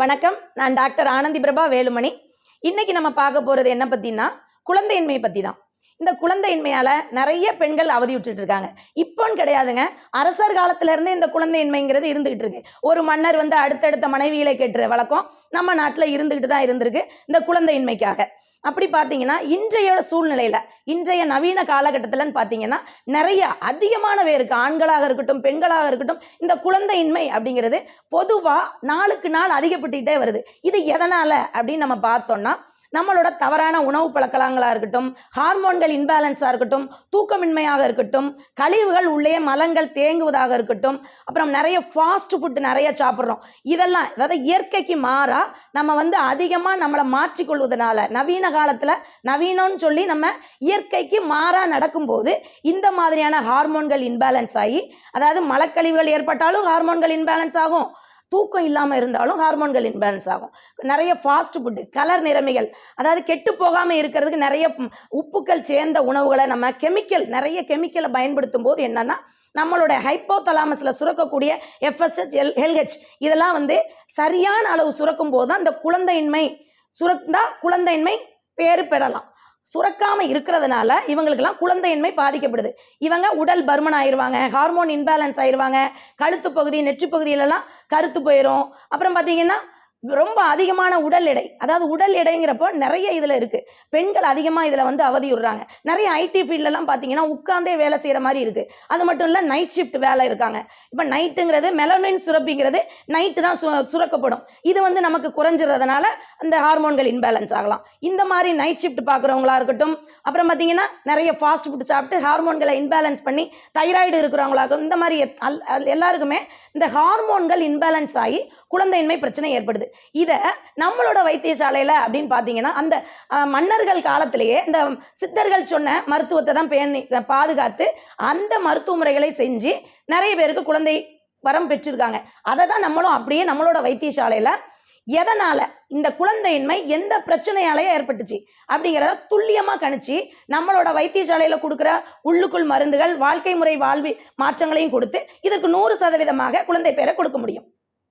வணக்கம். நான் டாக்டர் ஆனந்தி பிரபா வேலுமணி. இன்னைக்கு நம்ம பார்க்க போகிறது என்ன பற்றினா குழந்தையின்மை பற்றி தான் இந்த குழந்தையின்மையால் நிறைய பெண்கள் அவதியுற்றுட்டு இருக்காங்க. இப்போன்னு கிடையாதுங்க. அரசர் காலத்துல இருந்தே இந்த குழந்தையின்மைங்கிறது இருந்துகிட்டு இருக்கு. ஒரு மன்னர் வந்து அடுத்தடுத்த மனைவிகளை கேட்டுற வழக்கம் நம்ம நாட்டில் இருந்துகிட்டு தான் இருந்திருக்கு இந்த குழந்தையின்மைக்காக. அப்படி பார்த்தீங்கன்னா இன்றைய சூழ்நிலையில் இன்றைய நவீன காலகட்டத்தில்னு பார்த்தீங்கன்னா நிறைய அதிகமான பேருக்கு ஆண்களாக இருக்கட்டும் பெண்களாக இருக்கட்டும் இந்த குழந்தையின்மை அப்படிங்கிறது பொதுவாக நாளுக்கு நாள் அதிகப்பட்டுக்கிட்டே வருது. இது எதனால் அப்படின்னு நம்ம பார்த்தோம்னா நம்மளோட தவறான உணவு பழக்கங்களாக இருக்கட்டும் ஹார்மோன்கள் இன்பேலன்ஸாக இருக்கட்டும் தூக்கமின்மையாக இருக்கட்டும் கழிவுகள் உள்ளே மலங்கள் தேங்குவதாக இருக்கட்டும் அப்புறம் நிறைய ஃபாஸ்ட் ஃபுட் நிறைய சாப்பிட்றோம். இதெல்லாம் அதாவது இயற்கைக்கு மாறாக நம்ம வந்து அதிகமாக நம்மளை மாற்றிக்கொள்வதனால நவீன காலத்தில் நவீனம்னு சொல்லி நம்ம இயற்கைக்கு மாறாக நடக்கும்போது இந்த மாதிரியான ஹார்மோன்கள் இன்பேலன்ஸ் ஆகி அதாவது மலக்கழிவுகள் ஏற்பட்டாலும் ஹார்மோன்கள் இன்பேலன்ஸ் ஆகும். தூக்கம் இல்லாமல் இருந்தாலும் ஹார்மோன்கள் இன்பேலன்ஸ் ஆகும். நிறைய ஃபாஸ்ட் ஃபுட்டு கலர் நிறமிகள் அதாவது கெட்டு போகாமல் இருக்கிறதுக்கு நிறைய உப்புக்கள் சேர்ந்த உணவுகளை நம்ம கெமிக்கல் நிறைய கெமிக்கலை பயன்படுத்தும் போது என்னென்னா நம்மளோட ஹைப்போதலாமஸில் சுரக்கக்கூடிய எஃப்எஸ்ஹெச் எல் எல்ஹெச் இதெல்லாம் வந்து சரியான அளவு சுரக்கும் போது தான் அந்த குழந்தையின்மை சுரந்தா குழந்தையின்மை பேறு பெறலாம். சுரக்காம இருக்கிறதுனால இவங்களுக்கெல்லாம் குழந்தையின்மை பாதிக்கப்படுது. இவங்க உடல் பருமன் ஆயிருவாங்க ஹார்மோன் இன்பேலன்ஸ் ஆயிடுவாங்க கழுத்து பகுதி நெற்றி பகுதியிலலாம் கருத்து போயிடும் அப்புறம் பார்த்தீங்கன்னா ரொம்ப அதிகமான உடல் எடை. அதாவது உடல் எடைங்கிறப்போ நிறைய இதில் இருக்குது பெண்கள் அதிகமாக இதில் வந்து அவதியுறாங்க நிறைய ஐடி ஃபீல்டெல்லாம் பார்த்தீங்கன்னா உட்காந்தே வேலை செய்கிற மாதிரி இருக்குது அது மட்டும் இல்லை நைட் ஷிஃப்ட் வேலை இருக்காங்க. இப்போ நைட்டுங்கிறது மெலனின் சுரப்பிங்கிறது நைட்டு தான் சு சுரக்கப்படும். இது வந்து நமக்கு குறைஞ்சிடுறதுனால அந்த ஹார்மோன்கள் இன்பேலன்ஸ் ஆகலாம். இந்த மாதிரி நைட் ஷிஃப்ட் பார்க்குறவங்களா இருக்கட்டும் அப்புறம் பார்த்தீங்கன்னா நிறைய ஃபாஸ்ட் ஃபுட் சாப்பிட்டு ஹார்மோன்களை இன்பேலன்ஸ் பண்ணி தைராய்டு இருக்கிறவங்களா இருக்கட்டும் இந்த மாதிரி அல்- அல்- எல்லாருக்குமே இந்த ஹார்மோன்கள் இன்பேலன்ஸ் ஆகி குழந்தையின்மை பிரச்சனை ஏற்படுது. இதை நம்மளோட வைத்தியசாலையில் அப்படின்னு பார்த்தீங்கன்னா அந்த மன்னர்கள் காலத்திலேயே இந்த சித்தர்கள் சொன்ன மருத்துவத்தை தான் பேணி பாதுகாத்து அந்த மருத்துவ முறைகளை செஞ்சு நிறைய பேருக்கு குழந்தை வரம் பெற்றிருக்காங்க. அதை தான் நம்மளும் அப்படியே நம்மளோட வைத்தியசாலையில் எதனால் இந்த குழந்தையின்மை எந்த பிரச்சனையாலேயே ஏற்பட்டுச்சு அப்படிங்கிறத துல்லியமாக கணிச்சு நம்மளோட வைத்தியசாலையில் கொடுக்குற உள்ளுக்குள் மருந்துகள் வாழ்க்கை முறை வாழ்வி மாற்றங்களையும் கொடுத்து இதற்கு நூறு சதவீதமாக குழந்தை பேரை கொடுக்க முடியும்.